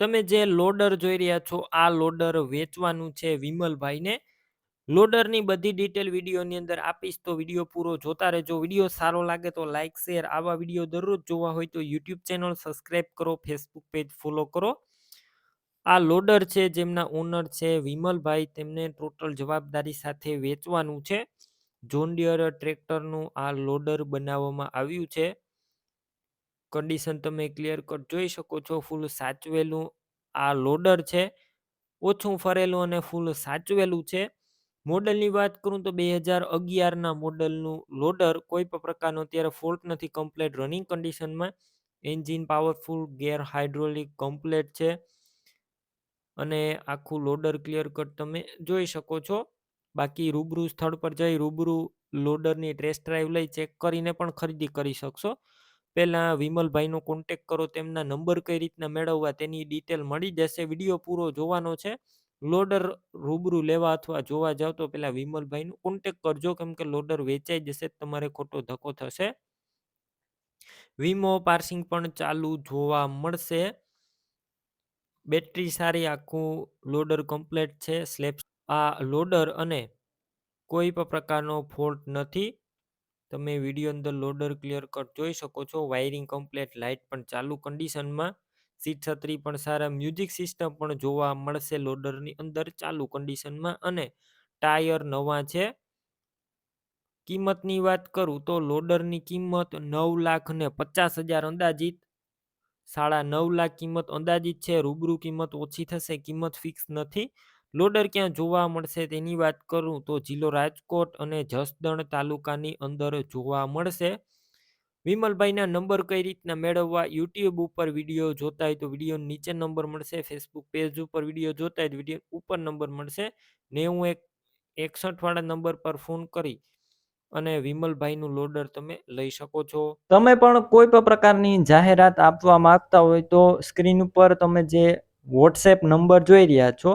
તમે જે લોડર જોઈ રહ્યા છો, આ લોડર વેચવાનું છે વિમલભાઈને. લોડરની બધી ડિટેલ વિડીયોની અંદર આપીશ તો વીડિયો પૂરો જોતા રહેજો. વીડિયો સારો લાગે તો લાઇક શેર આવા વીડિયો દરરોજ જોવા હોય તો યુટ્યુબ ચેનલ સબસ્ક્રાઈબ કરો ફેસબુક પેજ ફોલો કરો. આ લોડર છે, જેમના ઓનર છે વિમલભાઈ, તેમને ટોટલ જવાબદારી સાથે વેચવાનું છે. જોન્ડિયર ટ્રેક્ટરનું આ લોડર બનાવવામાં આવ્યું છે. કન્ડિશન તમે ક્લિયર કટ જોઈ શકો છો ફૂલ સાચવેલું આ લોડર છે. ઓછું ફરેલું અને ફૂલ સાચવેલું છે. મોડલની વાત કરું તો બે હજાર અગિયારના મોડલનું લોડર કોઈ પણ પ્રકારનો અત્યારે ફોલ્ટ નથી કમ્પ્લેટ રનિંગ કન્ડિશનમાં engine powerful gear hydraulic complete છે. અને આખું લોડર ક્લિયર કટ તમે જોઈ શકો છો. બાકી રૂબરૂ સ્થળ પર જઈ રૂબરૂ લોડરની ટેસ્ટ ડ્રાઈવ લઈ ચેક કરીને પણ ખરીદી કરી શકશો. પહેલાં વિમલભાઈનો કોન્ટેક કરો, તેમના નંબર કઈ રીતના મેળવવા તેની ડિટેલ મળી જશે. વીડિયો પૂરો જોવાનો છે. લોડર રૂબરૂ લેવા અથવા જોવા જાઓ તો પહેલાં વિમલભાઈનો કોન્ટેક કરજો. કેમ કે લોડર વેચાઈ જશે, તમારે ખોટો ધક્કો થશે. વીમો પાર્સિંગ પણ ચાલુ જોવા મળશે. બેટરી સારી આખું લોડર કમ્પ્લેટ છે. સ્લેબ આ લોડર અને કોઈ પણ પ્રકારનો ફોલ્ટ નથી. તમે વીડિયો અંદર લોડર ક્લિયર કટ જોઈ શકો છો. વાયરિંગ કમ્પ્લેટ લાઇટ પણ ચાલુ કન્ડિશનમાં સીટ છત્રી પણ સારા મ્યુઝિક સિસ્ટમ પણ જોવા મળશે લોડરની અંદર ચાલુ કન્ડિશનમાં અને ટાયર નવા છે. કિંમતની વાત કરું તો લોડરની કિંમત નવ લાખ ને પચાસ હજાર અંદાજિત. સાડા નવ લાખ કિંમત અંદાજિત છે. રૂબરૂ કિંમત ઓછી થશે, કિંમત ફિક્સ નથી. લોડર ક્યાં જોવા મળશે તેની વાત કરું તો જિલ્લો રાજકોટ અને જસદણ તાલુકાની અંદર જોવા મળશે. વિમલભાઈના નંબર કઈ રીતના મેળવવા યુટ્યુબ ઉપર વીડિયો જોતા હોય તો વીડિયો નીચે નંબર મળશે, ફેસબુક પેજ ઉપર વીડિયો જોતા હોય તો વીડિયો ઉપર નંબર મળશે. નેવું એક એકસઠવાળા નંબર પર ફોન કરી અને વિમલભાઈનું લોડર તમે લઈ શકો છો. તમે પણ કોઈ પણ પ્રકારની જાહેરાત આપવા માંગતા હોય તો સ્ક્રીન ઉપર તમે જે વોટ્સએપ નંબર જોઈ રહ્યા છો